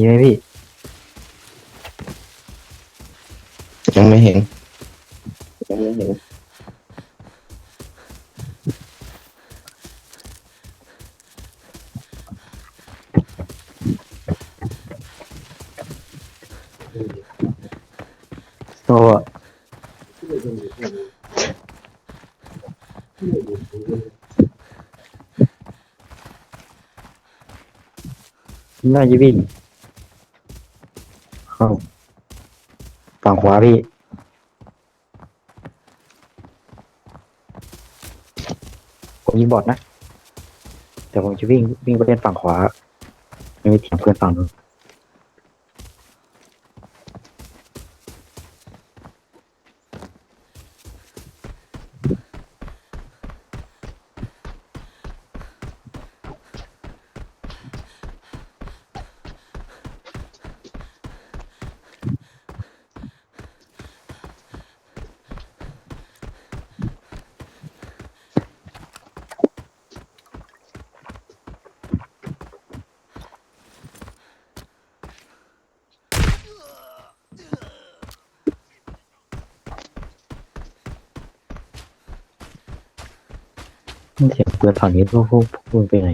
มีไหมพี่ ยังไม่เห็น ยังไม่เห็นโอ้น่าจะวิ่งเข้าฝั่งข วาพี่ ผมยิงบอดนะ แต่ผมจะวิ่งวิ่งไปเล่นฝั่งขวา ไม่มีเถียงเพื่อนฝั่งนู้น เสียงเพื่อนฝั่งนี้พวกพวกพวกมึงไปไหน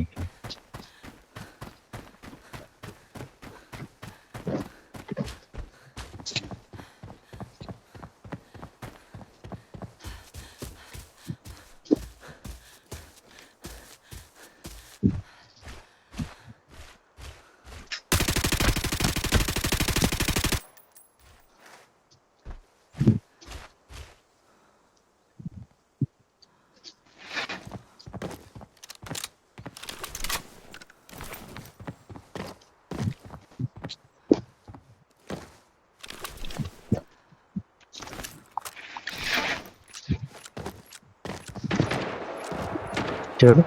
กัน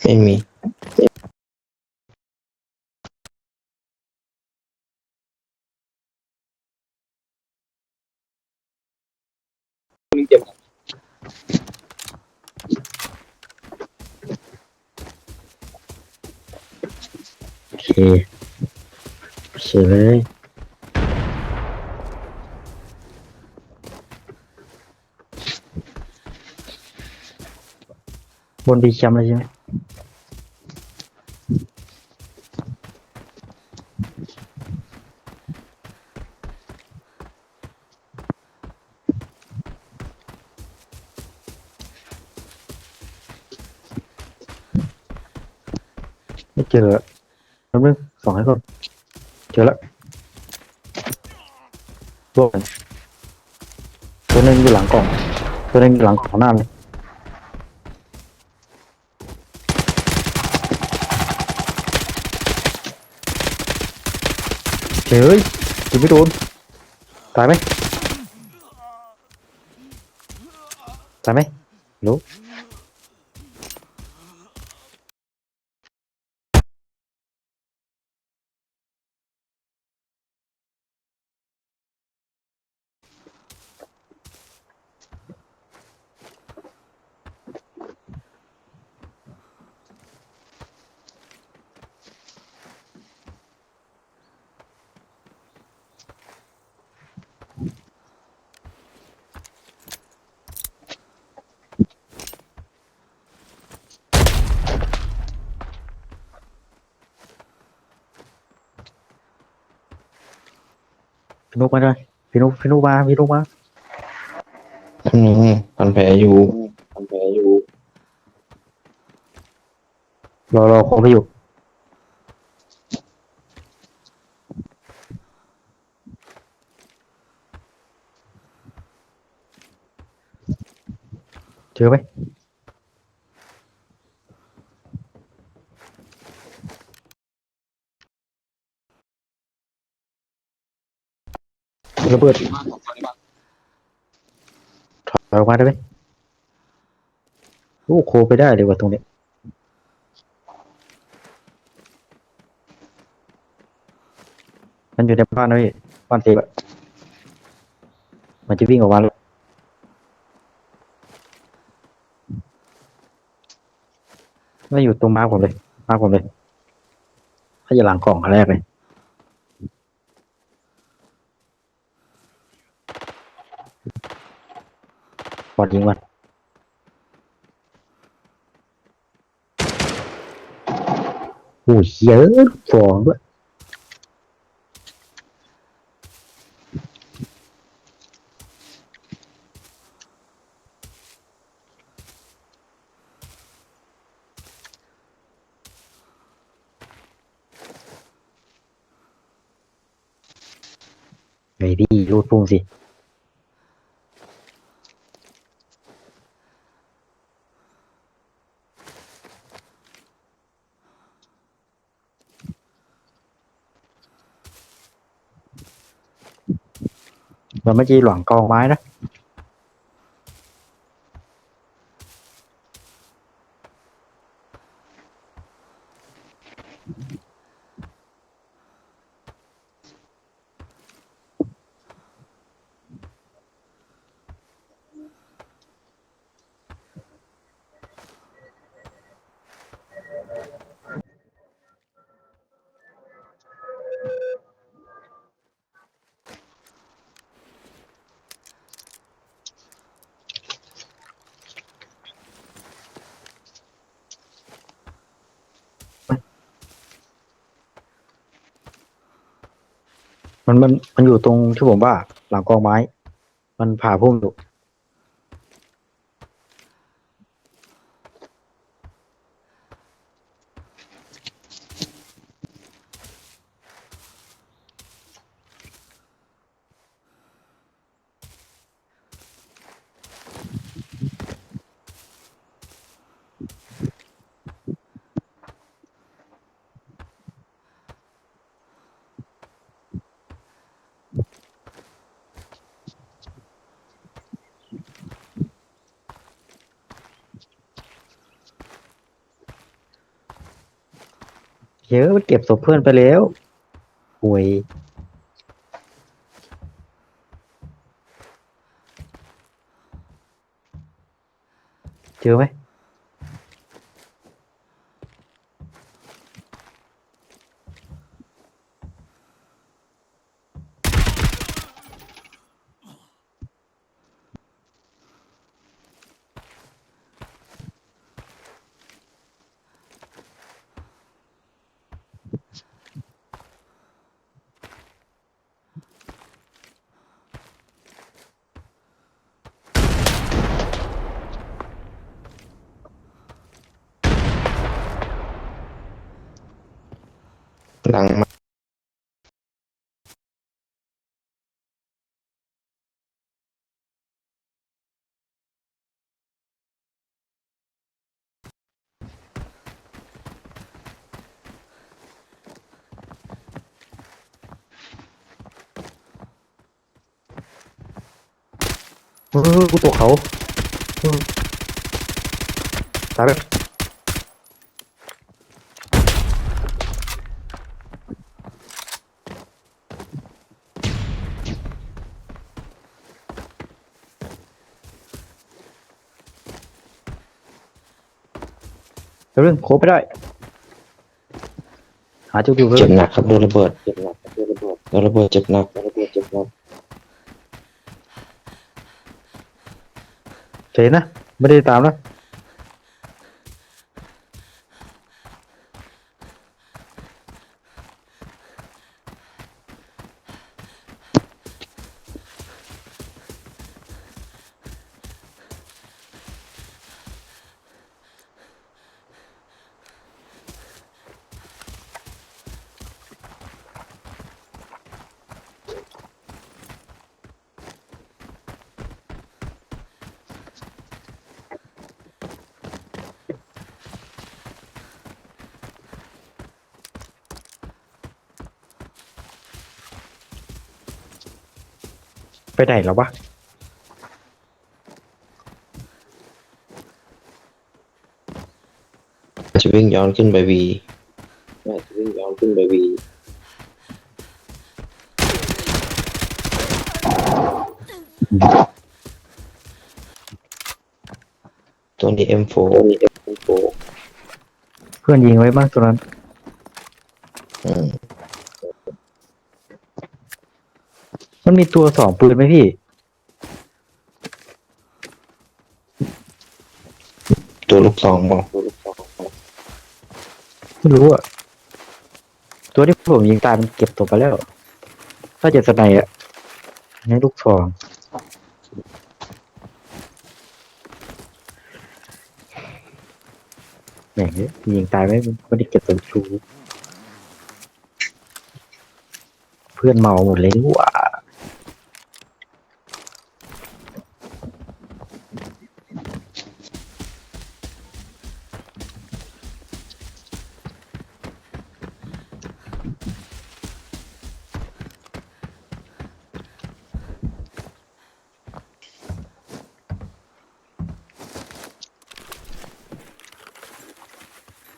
เจอไหม ไม่มี โอเคเฉยเลย บนดีแชมป์เลยใช่ไหมไม่เจอแป๊บนึงสองให้ก่อนเจอแล้วตัวหนึ่งตัวหนึงอยู่หลังกล่อง ตัวหนึงอยู่หลังของหน้าเลย เฮ้ยยังไม่โดน ตายไหมตายไหมรู้ พี่นุกมาเลยพี่นุกพี่นุกมาพี่นุกมาท่านนี้พันแผลอยู่พันแผลอยู่รอรอคงไปอยู่เจอไหม ระเบิดถอยออกมาได้ไหมโอ้โคไปได้เลยว่ะตรงนี้มันอยู่ในบ้านนะพี่บ้านเซฟอะมันจะวิ่งออกมาแล้วไม่อยู่ตรงมาผมเลยมาผมเลยถ้าจะหลังกล่องอันแรกเลย บอดยิงมันโอ้ยเย อะฟองด้ว มันมันมันอยู่ตรงที่ผมว่า หลังกองไม้ มันผ่าพุ่มอยู่ เยอะมันเก็บศพเพื่อนไปแล้วห่วยเจอไหม หลังมาเอ เขาเออตายไปเดี๋ยวเรื่องโคบไม่ได้ หาจุดอยู่เพื่อเจ็บหนักครับโดนระเบิดเจ็บหนักครับโดนระเบิดโดนระเบิดเจ็บหนักโดนระเบิดเจ็บหนักเฉยนะ ไม่ได้ตามนะ ไปไหนแล้ววะ จะวิ่งย้อนขึ้นไปวีจะวิ่งย้อนขึ้นไปวีตัวนี้ M4 ตัวนี้ M4 เพื่อนยิงไว้บ้างตรงนั้น เอ อืม มันมีตัวสองปืนไหมพี่ ตัวลูกซองบอกไม่รู้อะตัวที่ผมยิงตายมันเก็บตัวไปแล้ว ถ้าเจ็ดสไนด์อะอันนี้ลูกซองแหม่งเนี่ยยิงตายไม่ไม่ได้เก็บตัวชู เพื่อนเมาหมดเลยนี่ห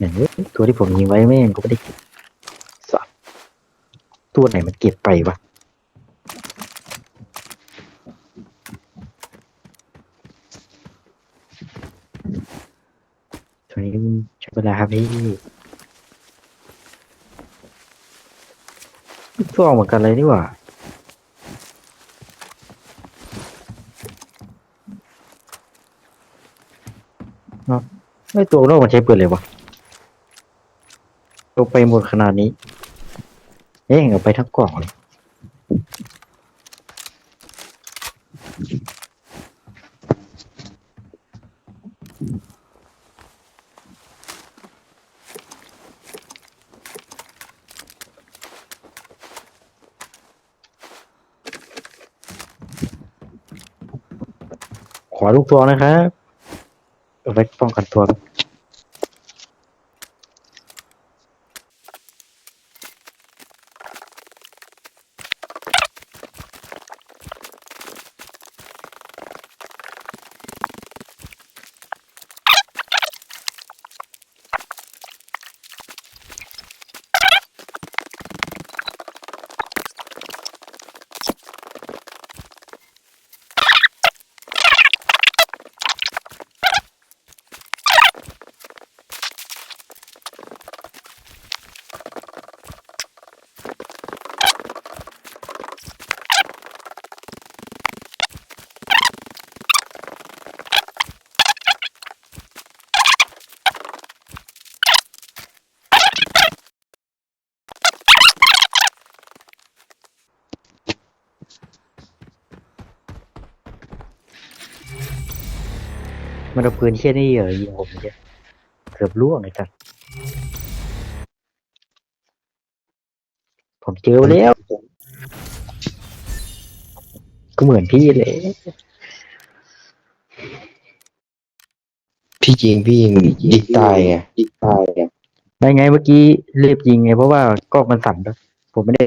ว่าอย่างนี้ตัวที่ผมยิงไว้แม่งก็ไม่ได้เก็บสัตว์ตัวไหนมันเก็บไปวะตัวนี้ใช้เวลาครับพี่ตัวเหมือนกันเลยนี่หว่าเนาะไม่ตัวโลกมันใช้ปืนเลยวะ ลงไปหมดขนาดนี้เอ๊ะเอาไปทั้งกล่องเลยขอลูกตัวนะครับเอาไว้ป้องกันตัวครับ มันเอาปืนเชี่ยนี่เหรอยิงผมเนี่ยเกือบล่วงเลยจ้ะผมเจอแล้ว ก็เหมือนพี่เลยพี่ยิงพี่ยิงยิงตายไงยิงตายไงได้ไงเมื่อกี้รีบยิงไงเพราะว่ากล้องมันสั่นด้วยผมไม่ได้